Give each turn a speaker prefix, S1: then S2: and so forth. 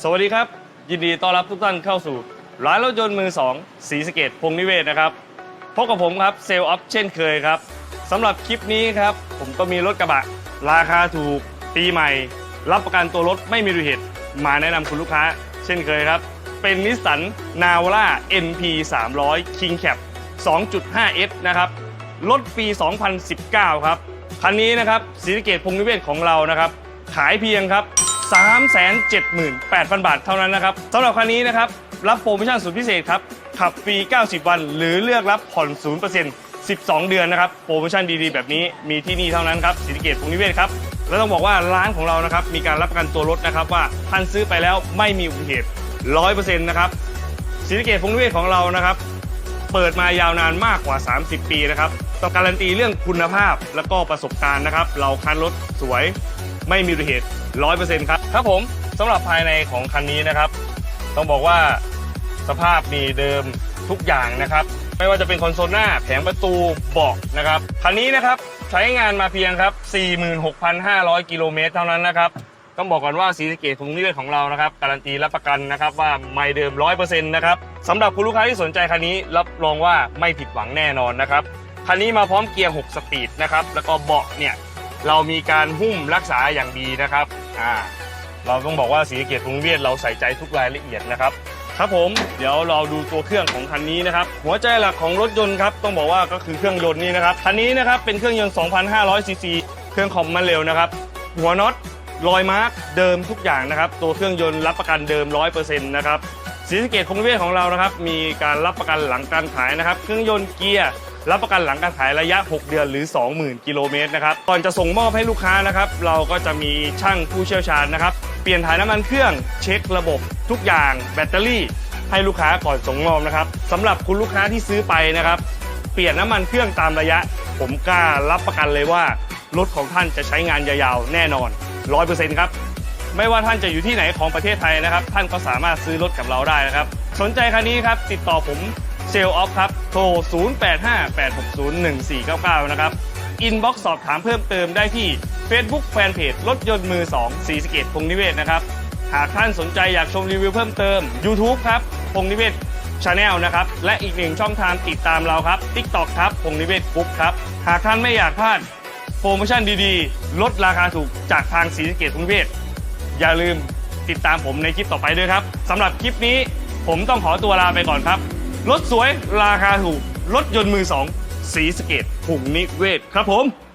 S1: สวัสดีครับ ยินดีต้อนรับทุกท่านเข้าสู่ร้านรถยนต์มือสองสีสะเกตพงนิเวศนะครับพบกับผมครับเซลล์ออฟเช่นเคยครับสำหรับคลิปนี้ครับ ผมก็มีรถกระบะ ราคาถูกปีใหม่ รับประกันตัวรถไม่มีรูเหตุมาแนะนำคุณลูกค้า เช่นเคยครับ เป็นนิสสันนาวร่า NP 300 King Cap 2.5S นะครับรถปี 2019 ครับ คันนี้นะครับศรีสะเกตพงนิเวศของเรานะครับ ขายเพียงครับ 378,000 บาทเท่านั้นนะครับสำหรับคันนี้นะครับ รับโปรโมชั่นสุดพิเศษครับ ขับฟรี 90 วัน หรือเลือกรับผ่อน 0% 12 เดือนนะครับ โปรโมชั่นดีๆ แบบนี้มีที่นี่เท่านั้นครับศรีสะเกตพงนิเวศครับ แล้วต้องบอกว่าร้านของเรานะครับ มีการรับประกันตัวรถนะครับ ว่าท่านซื้อไปแล้วไม่มีอุบัติเหตุ 100%นะครับศรีสะเกตพงนิเวศของเรานะครับ เปิดมายาวนานมากกว่า 30 ปีนะครับ ต้อการันตีเรื่องคุณภาพและก็ประสบการณ์นะครับ เราคันรถสวยไม่มีอุบัติเหตุ100%ครับครับผมสำหรับภายในของคันนี้นะครับ ต้องบอกว่าสภาพมีเดิมทุกอย่างนะครับ ไม่ว่าจะเป็นคอนโซลหน้าแผงประตูเบาะนะครับคันนี้นะครับใช้งานมาเพียงครับ 46,500 กิโลเมตรเท่านั้นนะครับต้องบอกก่อนว่าสีสเกตของนิเวศของเรานะครับ การันตีรับประกันนะครับว่าไม่เดิม 100%นะครับสำหรับคุณลูกค้าที่สนใจคันนี้รับรองว่าไม่ผิดหวังแน่นอนนะครับ คันนี้มาพร้อมเกียร์ 6 สปีดนะครับ แล้วก็เบาะเนี่ยเรามีการหุ้มรักษาอย่างดีนะครับอ่าเราต้องบอกว่าสีสะเกตพงนิเวศเราใส่ใจทุกรายละเอียดนะครับ ครับผมเดี๋ยวเราดูตัวเครื่องของคันนี้นะครับ หัวใจหลักของรถยนต์ครับต้องบอกว่าก็คือเครื่องยนต์นี่นะครับคันนี้นะครับเป็นเครื่องยนต์ 2,500 ซีซีเครื่องคอมมันเร็วนะครับ หัวน็อตรอยมาร์กเดิมทุกอย่างนะครับ ตัวเครื่องยนต์รับประกันเดิม 100%นะครับสีสเกตคงเวศของเรานะครับ มีการรับประกันหลังการขายนะครับ เครื่องยนต์เกียร์ รับประกันหลังการขายระยะ 6 เดือนหรือ 20,000 กิโลเมตรนะครับก่อนจะส่งมอบให้ลูกค้านะครับ เราก็จะมีช่างผู้เชี่ยวชาญนะครับ เปลี่ยนถ่ายน้ำมันเครื่องเช็คระบบทุกอย่างแบตเตอรี่ให้ลูกค้าก่อนส่งมอบนะครับสำหรับคุณลูกค้าที่ซื้อไปนะครับ เปลี่ยนน้ำมันเครื่องตามระยะ ผมกล้ารับประกันเลยว่ารถของท่านจะใช้งานยาวๆ แน่นอน 100%ครับ ไม่ว่าท่านจะอยู่ที่ไหนของประเทศไทยนะครับ ท่านก็สามารถซื้อรถกับเราได้นะครับ สนใจคันนี้ครับ ติดต่อผม เซลล์ออฟครับ โทร 0858601499 นะครับ อินบ็อกซ์สอบถามเพิ่มเติมได้ที่ Facebook Fanpage รถยนต์มือ2สีสเกตพงนิเวศนะครับ หากท่านสนใจอยากชมรีวิวเพิ่มเติม YouTube ครับ พงนิเวศชาแนลนะครับ และอีกหนึ่งช่องทางติดตามเราครับ TikTok ครับ พงนิเวศกรุ๊ปครับ หากท่านไม่อยากพลาดโปรโมชั่นดีๆ ลดราคาถูกจากทางสีสเกตพงนิเวศอย่าลืมติดตามผมในคลิปต่อไปด้วยครับสำหรับคลิปนี้ผมต้องขอตัวลาไปก่อนครับ รถสวยราคาถูก รถยนต์มือสอง สีสเกตผงนิเวศครับผม